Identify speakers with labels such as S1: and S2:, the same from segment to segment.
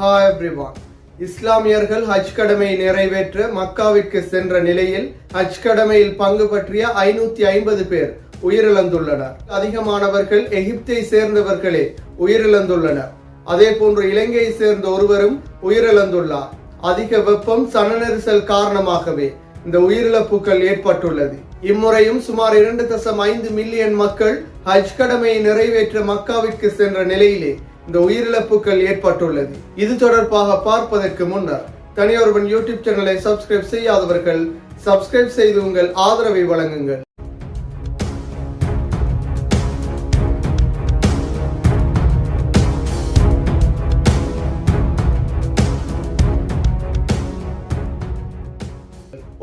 S1: Hi everyone இஸ்லாமியர்கள் ஹஜ் கடமையை நிறைவேற்ற மக்காவிற்கு சென்ற நிலையில் ஹஜ் கடமையில் பங்கு பற்றிய ஐநூத்தி ஐம்பது பேர் உயிரிழந்துள்ளனர். அதிகமானவர்கள் எகிப்தை சேர்ந்தவர்களே உயிரிழந்துள்ளனர். அதே போன்று இலங்கையை சேர்ந்த ஒருவரும் உயிரிழந்துள்ளார். அதிக வெப்பம் சனநெரிசல் காரணமாகவே இந்த உயிரிழப்புகள் ஏற்பட்டுள்ளது. இம்முறையும் சுமார் இரண்டு தசம் ஐந்து மில்லியன் மக்கள் ஹஜ் கடமையை நிறைவேற்ற மக்காவிற்கு சென்ற நிலையிலே இந்த உயிரிழப்புகள் ஏற்பட்டுள்ளது. இது தொடர்பாக பார்ப்பதற்கு முன்னர் தனியொருவன் யூடியூப் சேனலை சப்ஸ்கிரைப் செய்யாதவர்கள் சப்ஸ்கிரைப் செய்து உங்கள் ஆதரவை வழங்குங்கள்.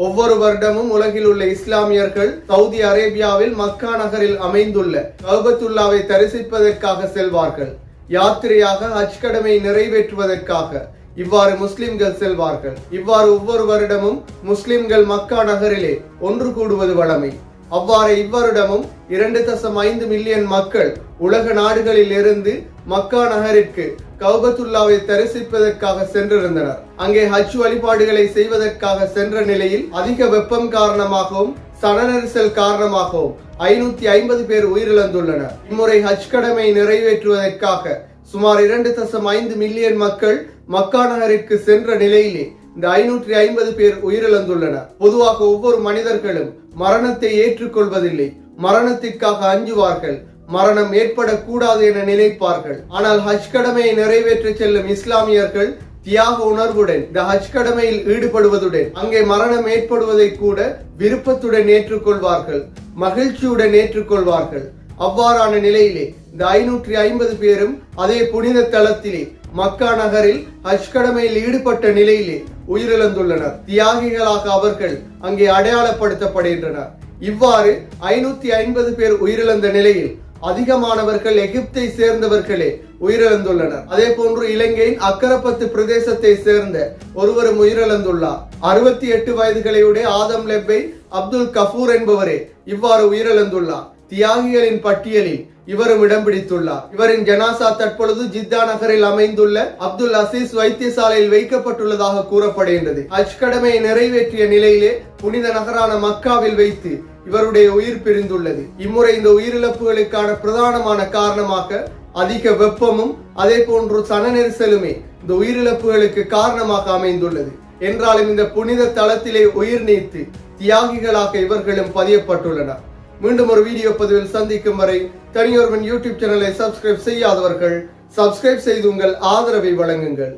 S1: ஒவ்வொரு வருடமும் உலகில் உள்ள இஸ்லாமியர்கள் சவுதி அரேபியாவில் மக்கா நகரில் அமைந்துள்ள கௌபத்துல்லாவை தரிசிப்பதற்காக செல்வார்கள். யாத்திரையாக ஹஜ் கடமை நிறைவேற்றுவதற்காக இவ்வாறு முஸ்லிம்கள் செல்வார்கள். இவ்வாறு ஒவ்வொரு வருடமும் முஸ்லிம்கள் மக்கா நகரிலே ஒன்று கூடுவது வழமை. அவ்வாறு இவ்வருடமும் இரண்டு தசம் ஐந்து மில்லியன் மக்கள் உலக நாடுகளில் இருந்து மக்கா நகரிற்கு கௌபத்துல்லாவை தரிசிப்பதற்காக சென்றிருந்தனர். அங்கே ஹஜ் வழிபாடுகளை செய்வதற்காக சென்ற நிலையில் அதிக வெப்பம் காரணமாகவும் சன நெரிசல் காரணமாகவும் ஐநூத்தி ஐம்பது பேர் உயிரிழந்துள்ளனர். இம்முறை ஹஜ் கடமை நிறைவேற்றுவதற்காக சுமார் இரண்டு தசம் ஐந்து மில்லியன் மக்கள் மக்கா நகருக்கு சென்ற நிலையிலே இந்த ஐநூற்றி ஐம்பது பேர் உயிரிழந்துள்ளனர். பொதுவாக ஒவ்வொரு மனிதர்களும் மரணத்தை ஏற்றுக்கொள்வதில்லை. மரணத்திற்காக அஞ்சுவார்கள். மரணம் ஏற்படக்கூடாது என நினைப்பார்கள். ஆனால் ஹஜ் கடமையை நிறைவேற்ற செல்லும் இஸ்லாமியர்கள் தியாக உணர்வுடன் இந்த ஹஜ் கடமையில் ஈடுபடுவதுடன் அங்கே மரணம் ஏற்படுவதை கூட விருப்பத்துடன் ஏற்றுக்கொள்வார்கள் மகிழ்ச்சியுடன் ஏற்றுக்கொள்வார்கள். அவ்வாறான நிலையிலே இந்த ஐநூற்றி ஐம்பது பேரும் அதே புனித தளத்திலே மக்கா நகரில் ஹஜ் கடமையில் ஈடுபட்ட நிலையிலே உயிரிழந்துள்ளனர். தியாகிகளாக அவர்கள் அங்கே அடையாளப்படுத்தப்படுகின்றனர். இவ்வாறு ஐநூத்தி ஐம்பது பேர் உயிரிழந்த நிலையில் அதிகமானவர்கள் எகிப்தை சேர்ந்தவர்களே உயிரிழந்துள்ளனர். அதே போன்று இலங்கையின் அக்கரப்பத்து பிரதேசத்தை சேர்ந்த ஒருவரும் உயிரிழந்துள்ளார். அறுபத்தி எட்டு வயதுகளையுடைய ஆதம் லெப்பை அப்துல் கபூர் என்பவரே இவ்வாறு உயிரிழந்துள்ளார். தியாகிகளின் பட்டியலில் இவரும் இடம் பிடித்துள்ளார். இவரின் ஜனாசா தற்பொழுது ஜித்தா நகரில் அமைந்துள்ள அப்துல் அசீஸ் வைத்தியசாலையில் வைக்கப்பட்டுள்ளதாக கூறப்படுகின்றது. அஜ் கடமையை நிறைவேற்றிய நிலையிலே புனித நகரான மக்காவில் வைத்து இவருடைய உயிர் பிரிந்துள்ளது. இம்முறை இந்த உயிரிழப்புகளுக்கான பிரதானமான காரணமாக அதிக வெப்பமும் அதே போன்று சன நெரிசலுமே இந்த உயிரிழப்புகளுக்கு காரணமாக அமைந்துள்ளது. என்றாலும் இந்த புனித தளத்திலே உயிர் நீத்து தியாகிகளாக இவர்களும் பதியப்பட்டுள்ளனர். மீண்டும் ஒரு வீடியோ பதிவில் சந்திக்கும் வரை தனியொருவன் யூடியூப் சேனலை சப்ஸ்கிரைப் செய்யாதவர்கள் சப்ஸ்கிரைப் செய்து உங்கள் ஆதரவை வழங்குங்கள்.